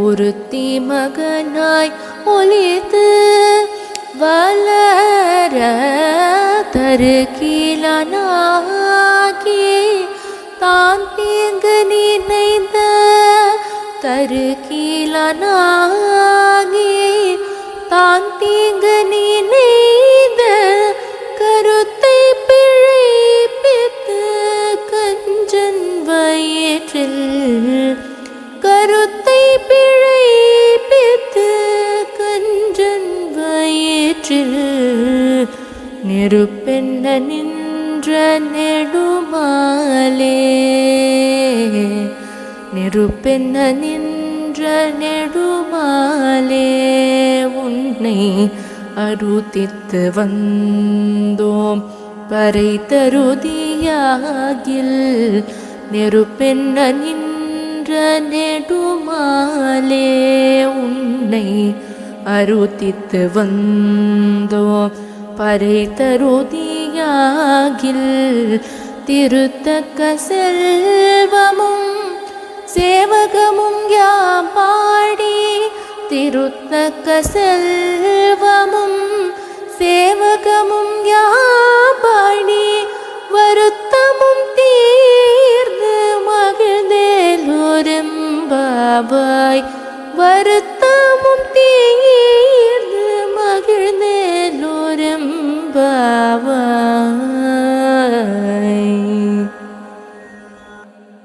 ஒருத்தி மகனாய் ஒலித்து வளர தருகீழனாகி தான் தீங்கு நினைந்த தருகீழனாகி தான் தீங்கு நினைந்த கருத்தை பிழைப்பித்து கஞ்சன் வயிற்றில் நெற்றில் நெருப்பென்ன நின்ற நெடுமாலே. நெருப்பென்ன நின்ற நெடுமாலே. உன்னை அருதித்து வந்தோம். பறை தருதியாகில் நெருப்பென்ன நின்ற நெடுமாலே. உன்னை அருதித்து வந்தோம் பறை தருதியாகில் திருத்தக்க செல்வமும் சேவகமும் யாம் பாடி திருத்தக்க செல்வமும் சேவகமும் யாம் பாடி வருத்தமும் தீர்ந்து மகிழ்ந்தேலோரெம்பாவாய் வருத்தமும் தீர்ந்து